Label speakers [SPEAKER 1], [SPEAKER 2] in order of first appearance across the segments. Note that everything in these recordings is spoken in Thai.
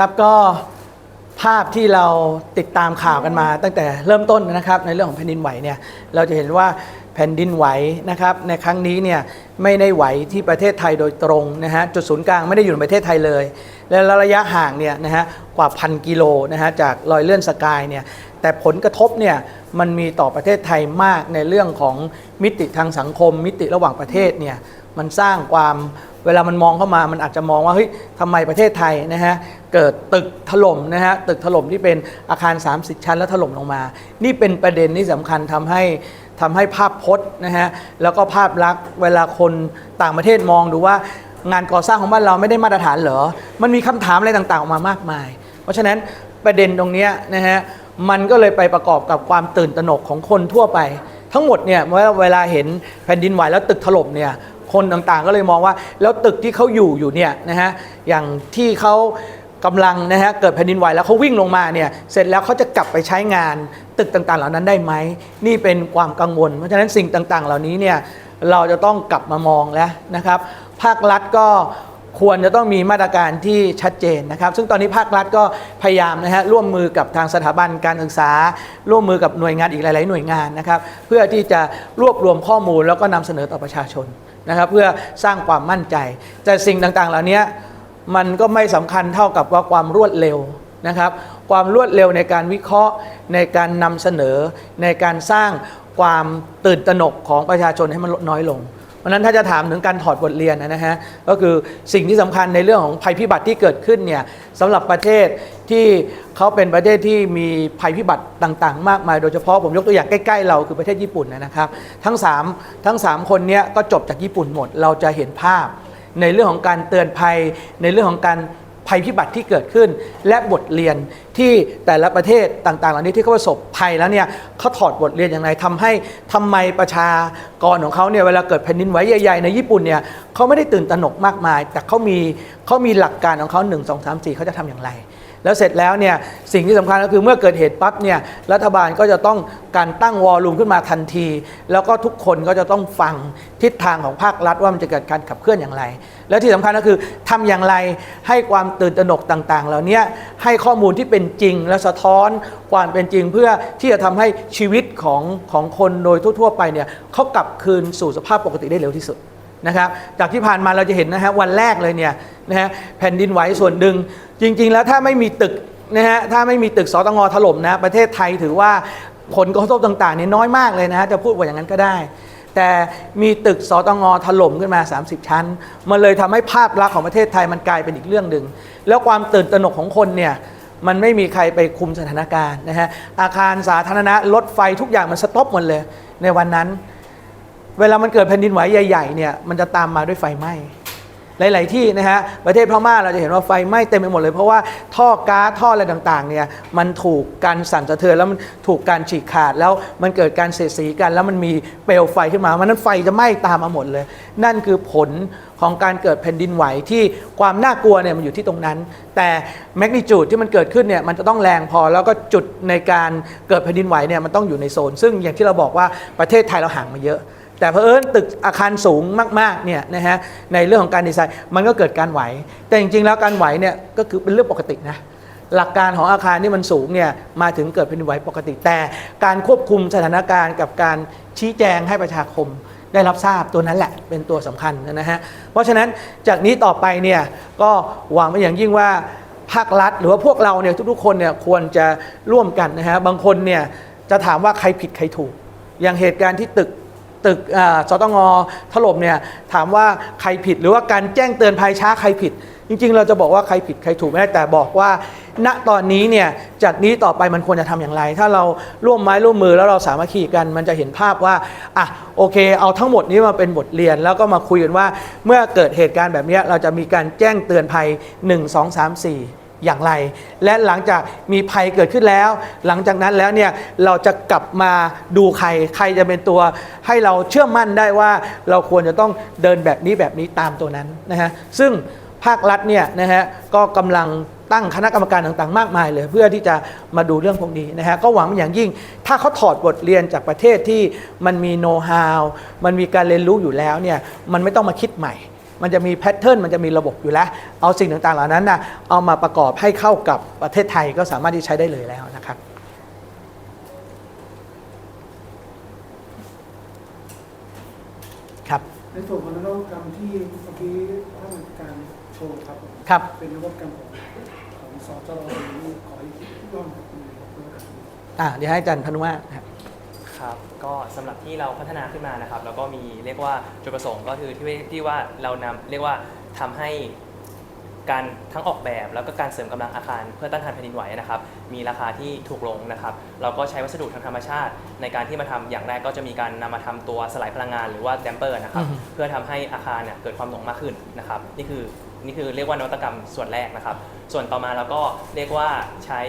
[SPEAKER 1] ครับก็ภาพที่เราติดตามข่าวกันมา ตั้งแต่เริ่มต้นนะครับในเรื่องของแผ่นดินไหวเนี่ยเราจะเห็นว่าแผ่นดินไหวนะครับในครั้งนี้เนี่ยไม่ได้ไหวที่ประเทศไทยโดยตรงนะฮะจุดศูนย์กลางไม่ได้อยู่ในประเทศไทยเลย และระยะห่างเนี่ยนะฮะกว่าพันกิโลนะฮะจากรอยเลื่อนสกายเนี่ยแต่ผลกระทบเนี่ยมันมีต่อประเทศไทยมากในเรื่องของมิติทางสังคม มิติระหว่างประเทศเนี่ยมันสร้างความ เวลามันมองเข้ามามันอาจจะมองว่าเฮ้ยทำไมประเทศไทยนะฮะเกิดตึกถล่มนะฮะตึกถล่มที่เป็นอาคาร 30 ชั้นแล้วถล่มลงมา นี่เป็นประเด็นที่สำคัญทำให้ทำให้ภาพพจน์นะฮะแล้วก็ภาพลักษณ์เวลาคนต่างประเทศมองดูว่างานก่อสร้างของบ้านเราไม่ได้มาตรฐานเหรอ มันมีคำถามอะไรต่างๆออกมามากมาย เพราะฉะนั้นประเด็นตรงนี้นะฮะมันก็เลยไปประกอบกับความตื่นตระหนกของคนทั่วไป ทั้งหมดเนี่ยเมื่อเวลาเห็นแผ่นดินไหวแล้วตึกถล่มเนี่ย คนต่างๆ ก็เลยมองว่า แล้วตึกที่เขาอยู่อยู่เนี่ยนะฮะอย่างที่เขากำลังนะฮะเกิดแผ่นดินไหวแล้วเขาวิ่งลงมาเนี่ยเสร็จแล้วเขาจะกลับไปใช้งานตึกต่างๆ เหล่านั้นได้ไหมนี่เป็นความกังวล เพราะฉะนั้นสิ่งต่างๆ เหล่านี้เนี่ยเราจะต้องกลับมามองแล้วนะครับ ภาครัฐก็ควรจะต้องมีมาตรการที่ชัดเจนนะครับ ซึ่งตอนนี้ภาครัฐก็พยายามนะฮะร่วมมือกับทางสถาบันการศึกษา ร่วมมือกับหน่วยงานอีกหลาย ๆ หน่วยงานนะครับ เพื่อที่จะรวบรวมข้อมูลแล้วก็นำเสนอต่อประชาชน นะครับเพื่อสร้างความมั่นใจ แต่สิ่งต่างๆ เหล่านี้มันก็ไม่สำคัญเท่ากับว่าความรวดเร็วนะครับ ความรวดเร็วในการวิเคราะห์ในการนำเสนอในการสร้างความตื่นตระหนกของประชาชนให้มันลดน้อยลง ราะนั้นถ้าจะถามถึงการถอดบทเรียนนะฮะก็คือสิ่งที่สำคัญในเรื่องของภัยพิบัติที่เกิดขึ้นเนี่ยสำหรับประเทศที่เขาเป็นประเทศที่มีภัยพิบัติต่างๆ มากมาย โดยเฉพาะผมยกตัวอย่างใกล้ๆ เราคือประเทศญี่ปุ่นนะครับทั้ง 3 ทั้ง 3 คนเนี้ยก็จบจากญี่ปุ่นหมด เราจะเห็นภาพในเรื่องของการเตือนภัยในเรื่องของการ ภัยพิบัติที่เกิดขึ้น และบทเรียนที่แต่ละประเทศต่างๆ เหล่านี้ที่เขาประสบภัยแล้วเนี่ยเขาถอดบทเรียนอย่างไรทำให้ทำไมประชากรของเขาเนี่ยเวลาเกิดแผ่นดินไหวใหญ่ๆในญี่ปุ่นเนี่ยเขาไม่ได้ตื่นตระหนกมากมาย แต่เขามีเขามีหลักการของเขา1 2 3 4เขาจะทำอย่างไร แล้วเสร็จแล้วเนี่ยสิ่งที่สำคัญก็คือเมื่อเกิดเหตุปั๊บเนี่ยรัฐบาลก็จะต้องการตั้งวอลลุ่มขึ้นมาทันที แล้วก็ทุกคนก็จะต้องฟังทิศทางของภาครัฐว่ามันจะเกิดการขับเคลื่อนอย่างไร แล้วที่สำคัญก็คือทำอย่างไรให้ความตื่นตระหนกต่างๆ เหล่านี้ให้ข้อมูลที่เป็นจริงและสะท้อนความเป็นจริงเพื่อที่จะทำให้ชีวิตของของคนโดยทั่วๆไปเนี่ยเขากลับคืนสู่สภาพปกติได้เร็วที่สุด นะครับจากที่ผ่านมาเราจะเห็นนะฮะวันแรกเลยเนี่ยนะฮะแผ่นดินไหวส่วนหนึ่งจริง ๆ แล้วถ้าไม่มีตึกนะฮะถ้าไม่มีตึกสตงถล่มนะประเทศไทยถือว่าผลกระทบต่างๆเนี่ยน้อยมากเลยนะฮะจะพูดว่าอย่างนั้นก็ได้ แต่มีตึกสตงถล่มขึ้นมา 30 ชั้น มันเลยทำให้ภาพลักษณ์ของประเทศไทยมันกลายเป็นอีกเรื่องหนึ่งแล้วความตื่นตระหนกของคนเนี่ยมันไม่มีใครไปคุมสถานการณ์นะฮะอาคารสาธารณะรถไฟทุกอย่างมันสต็อปหมดเลยในวันนั้น เวลามันเกิดแผ่นดินไหวใหญ่ๆเนี่ยมันจะตามมาด้วยไฟไหม้หลาย ๆ ที่นะฮะประเทศพม่าเราจะเห็นว่าไฟไหม้เต็มไปหมดเลย เพราะว่าท่อก๊าซท่ออะไรต่าง ๆ เนี่ยมันถูกการสั่นสะเทือนแล้วมันถูกการฉีกขาดแล้วมันเกิดการเสียดสีกัน แล้วมันมีเปลวไฟขึ้นมามันนั้นไฟจะไหม้ตามมาหมดเลย นั่นคือผลของการเกิดแผ่นดินไหวที่ความน่ากลัวเนี่ยมันอยู่ที่ตรงนั้น แต่แมกนิจูดที่มันเกิดขึ้นเนี่ยมันจะต้องแรงพอแล้วก็จุดในการเกิดแผ่นดินไหวเนี่ยมันต้องอยู่ในโซน ซึ่งอย่างที่เราบอกว่าประเทศไทยเราห่างมาเยอะ แต่เพอเอิญตึกอาคารสูงมากๆเนี่ยนะฮะในเรื่องของการดีไซน์มันก็เกิดการไหว แต่จริง ๆ แล้วการไหวเนี่ยก็คือเป็นเรื่องปกตินะหลักการของอาคารที่มันสูงเนี่ยมาถึงเกิดแผ่นไหวปกติ แต่การควบคุมสถานการณ์กับการชี้แจงให้ประชาคมได้รับทราบตัวนั้นแหละเป็นตัวสำคัญนะฮะเพราะฉะนั้นจากนี้ต่อไปเนี่ยก็หวังไปอย่างยิ่งว่าภาครัฐ หรือว่าพวกเราเนี่ยทุกๆคนเนี่ยควรจะร่วมกันนะฮะบางคนเนี่ยจะถามว่าใครผิดใครถูก อย่างเหตุการณ์ที่ตึก ตึกอ่าสตงถล่มเนี่ยถามว่าใครผิดหรือว่าการแจ้งเตือนภัยช้าใครผิด จริง ๆ เราจะบอกว่าใครผิดใครถูกไม่ได้แต่บอกว่า ณตอนนี้เนี่ยจากนี้ต่อไปมันควรจะทำอย่างไร ถ้าเราร่วมไม้ร่วมมือแล้วเราสามัคคีกัน มันจะเห็นภาพว่าอะโอเค เอาทั้งหมดนี้มาเป็นบทเรียน แล้วก็มาคุยกันว่า เมื่อเกิดเหตุการณ์แบบนี้เราจะมีการแจ้งเตือนภัย 1 2 3 4 อย่างไร และหลังจากมีภัยเกิดขึ้นแล้ว หลังจากนั้นแล้วเนี่ยเราจะกลับมาดูใครใครจะเป็นตัว ให้เราเชื่อมั่นได้ว่าเราควรจะต้องเดินแบบนี้แบบนี้ตามตัวนั้นนะฮะซึ่งภาครัฐเนี่ยนะฮะก็กำลังตั้งคณะกรรมการต่างๆ มากมายเลย เพื่อที่จะมาดูเรื่องพวกนี้นะฮะก็หวังอย่างยิ่ง ถ้าเขาถอดบทเรียนจากประเทศที่มันมีโน้ตฮาวมันมีการเรียนรู้อยู่แล้วเนี่ยมันไม่ต้องมาคิดใหม่ มันจะมีแพทเทิร์นมันจะมีระบบอยู่แล้ว เอาสิ่งต่างๆเหล่านั้นนะเอามาประกอบให้เข้ากับประเทศไทยก็สามารถที่ใช้ได้เลยแล้วนะครับครับ
[SPEAKER 2] ในส่วนของนวัตกรรมที่เมื่อกี้ท่านการโชว์ครับผม
[SPEAKER 1] ครับ
[SPEAKER 2] เป็นนวัตกรรมของของสจรนี่ขออีกที่ร่วมกับคุณนวัตกรรมนี้
[SPEAKER 1] อ่าเดี๋ยวให้อาจารย์พนุมา ตรครับ
[SPEAKER 3] ครับ ก็สำหรับที่เราพัฒนาขึ้นมานะครับ แล้วก็มีเรียกว่าจุดประสงค์ก็คือที่ที่ว่าเรานำเรียกว่าทำให้การทั้งออกแบบแล้วก็การเสริมกำลังอาคารเพื่อต้านทานแผ่นดินไหวนะครับ มีราคาที่ถูกลงนะครับ เราก็ใช้วัสดุทางธรรมชาติ ในการที่มาทำอย่างแรกก็จะมีการนำมาทำตัวสลายพลังงานหรือว่าแดมเปอร์นะครับ
[SPEAKER 1] อือฮึ
[SPEAKER 3] เพื่อทำให้อาคารเนี่ยเกิดความหน่วงมากขึ้นนะครับ นี่คือนี่คือเรียกว่านวัตกรรมส่วนแรกนะครับ ส่วนต่อมาเราก็เรียกว่าใช้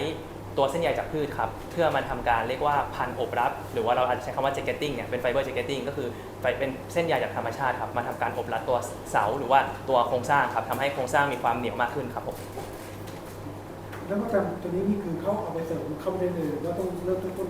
[SPEAKER 3] ตัวเส้นใยจากพืชครับเพื่อมันทำการเรียกว่าพันอบรับ หรือว่าเราอาจจะใช้คำว่า jacketing เนี่ยเป็นไฟเบอร์ jacketing ก็คือเป็นเส้นใยจากธรรมชาติครับมาทำการอบรัดตัวเสาหรือว่าตัวโครงสร้างครับทำให้โครงสร้างมีความเหนียวมากขึ้นครับผม
[SPEAKER 2] นวัตกรรมตัวนี้นี่คือเขาเอาไปเสริมเข้าไปได้เลยหรือว่าต้องเริ่มต้นต้น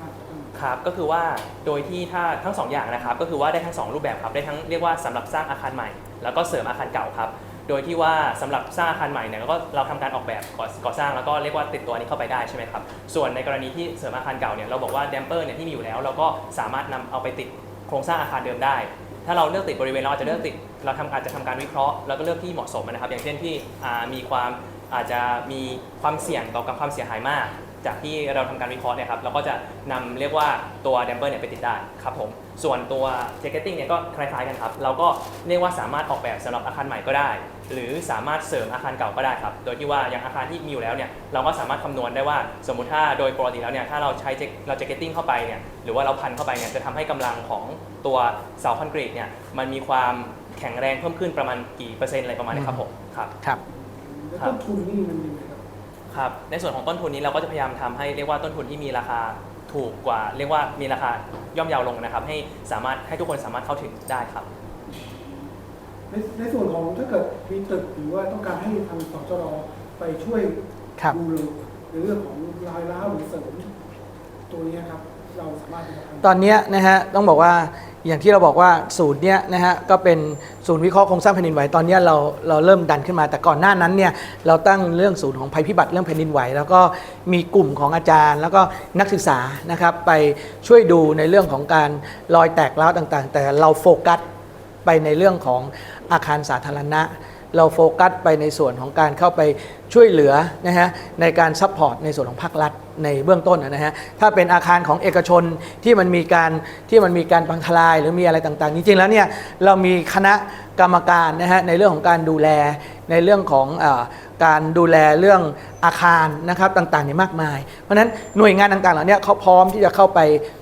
[SPEAKER 2] อ่าต้น
[SPEAKER 3] ครับก็คือว่าโดยที่ถ้าทั้งสองอย่างนะครับก็คือว่าได้ทั้งสองรูปแบบครับได้ทั้งเรียกว่าสำหรับสร้างอาคารใหม่ แล้วก็เสริมอาคารเก่าครับ โดยที่ว่าสำหรับสร้างอาคารใหม่เนี่ยก็เราทำการออกแบบก่อสร้างแล้วก็เรียกว่าติดตัวนี้เข้าไปได้ใช่ไหมครับส่วนในกรณีที่เสริมอาคารเก่าเนี่ยเราบอกว่าแดมเปอร์เนี่ยที่มีอยู่แล้ว เราก็สามารถนำเอาไปติดโครงสร้างอาคารเดิมได้ ถ้าเราเลือกติดบริเวณเราอาจจะเลือกติดเราทำอาจจะทำการวิเคราะห์แล้วก็เลือกที่เหมาะสมนะครับ อย่างเช่นที่มีความอาจจะมีความเสี่ยงต่อกับความเสียหายมาก จากที่เราทำการวิเคราะห์เนี่ยครับเราก็จะนำเรียกว่าตัวแดมเปอร์เนี่ยไปติดได้ครับผมส่วนตัวเจ c เกตติ้งเนี่ยก็คล้ายๆกันครับเราก็เรียกว่าสามารถออกแบบสำหรับอาคารใหม่ก็ได้ หรือสามารถเสริมอาคารเก่าก็ได้ครับโดยที่ว่าอย่างอาคารที่มีอยู่แล้วเนี่ยเราก็สามารถคำนวณได้ว่าสมมุติถ้าโดยปกติแล้วเนี่ยถ้าเราใช้ Jack- เราเจ c เกตติ้งเข้าไปเนี่ยหรือว่าเราพันเข้าไปเนี่ยจะทำให้กำลังของตัวเสาคอนกรีตเนี่ยมันมีความแข็งแรงเพิ่มขึ้นประมาณกี่เปอร์เซ็นต์อะไรประมาณนี้ครับผมครับ
[SPEAKER 1] ครับ
[SPEAKER 2] แล้ว
[SPEAKER 3] ครับ
[SPEAKER 2] ต้นทุนนี่มันยังไง ครับ
[SPEAKER 3] ครับ ในส่วนของต้นทุนนี้เราก็จะพยายามทำให้เรียกว่าต้นทุนที่มีราคาถูกกว่า เรียกว่ามีราคาย่อมเยาวลงนะครับ ให้สามารถให้ทุกคนสามารถเข้าถึงได้ครับ
[SPEAKER 2] ในในส่วนของถ้าเกิดมีตึกหรือว่าต้องการให้ทางสจรไปช่วย
[SPEAKER 1] ครับ
[SPEAKER 2] ดูในเรื่องของรายร้าวหรือเสริมตัวนี้ครับ
[SPEAKER 1] ตอนนี้นะฮะต้องบอกว่าอย่างที่เราบอกว่าศูนย์เนี้ยนะฮะก็เป็นศูนย์วิเคราะห์โครงสร้างแผ่นดินไหวตอนนี้เราเราเริ่มดันขึ้นมาแต่ก่อนหน้านั้นเนี่ยเราตั้งเรื่องศูนย์ของภัยพิบัติเรื่องแผ่นดินไหว แล้วก็มีกลุ่มของอาจารย์ แล้วก็นักศึกษานะครับไปช่วยดูในเรื่องของการรอยแตกร้าวต่างๆ แต่เราโฟกัสไปในเรื่องของอาคารสาธารณะ เราโฟกัสไปในส่วนของการเข้าไปช่วยเหลือนะฮะในการซัพพอร์ตในส่วนของภาครัฐในเบื้องต้นนะฮะถ้าเป็นอาคารของเอกชนที่มันมีการที่มันมีการพังทลายหรือมีอะไรต่างๆ จริงๆแล้วเนี่ยเรามีคณะกรรมการนะฮะในเรื่องของการดูแลในเรื่องของ การดูแลเรื่องอาคารนะครับต่างๆเนี่ยมากมาย เพราะฉะนั้นหน่วยงานต่างๆเหล่านี้เขาพร้อมที่จะเข้าไป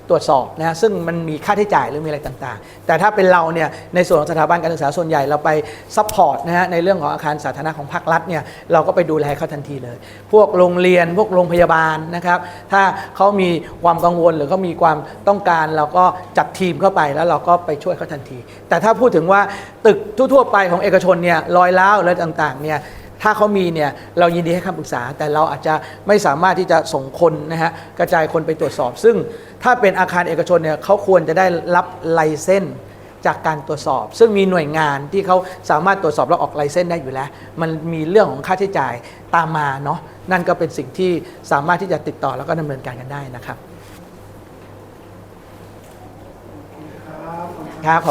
[SPEAKER 1] ตรวจสอบนะฮะซึ่งมันมีค่าใช้จ่ายหรือมีอะไรต่างๆ แต่ถ้าเป็นเราเนี่ยในส่วนของสถาบันการศึกษาส่วนใหญ่เราไปซัพพอร์ตนะฮะในเรื่องของอาคารสาธารณะของภาครัฐเนี่ยเราก็ไปดูแลเขาทันทีเลย พวกโรงเรียนพวกโรงพยาบาลนะครับถ้าเขามีความกังวลหรือเขามีความต้องการเราก็จัดทีมเข้าไปแล้วเราก็ไปช่วยเขาทันที แต่ถ้าพูดถึงว่าตึกทั่วๆไปของเอกชนเนี่ยรอยร้าวอะไรต่างๆเนี่ย ถ้าเขามีเนี่ยเรายินดีให้คำปรึกษา แต่เราอาจจะไม่สามารถที่จะส่งคนนะฮะกระจายคนไปตรวจสอบ ซึ่งถ้าเป็นอาคารเอกชนเนี่ยเขาควรจะได้รับไลเซนจากการตรวจสอบ ซึ่งมีหน่วยงานที่เขาสามารถตรวจสอบแล้วออกไลเซนได้อยู่แล้ว มันมีเรื่องของค่าใช้จ่ายตามมาเนาะนั่นก็เป็นสิ่งที่สามารถที่จะติดต่อแล้วก็ดำเนินการกันได้นะ
[SPEAKER 2] ครับ
[SPEAKER 1] ครับ